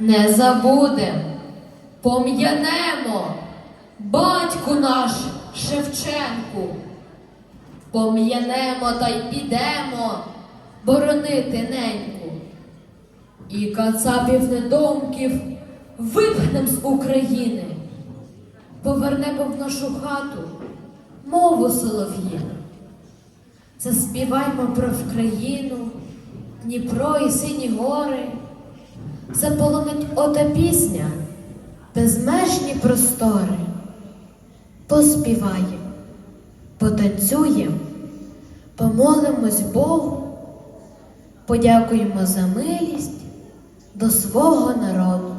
не забудем, пом'янемо батьку наш Шевченку. Пом'янемо та й підемо боронити неньку. І кацапів недомків випхнем з України, повернемо в нашу хату мову солов'їну. Заспіваймо про Вкраїну, Дніпро і сині гори, заполонить ота пісня, безмежні простори. Поспіваєм, потанцюєм, помолимось Богу, подякуємо за милість до свого народу.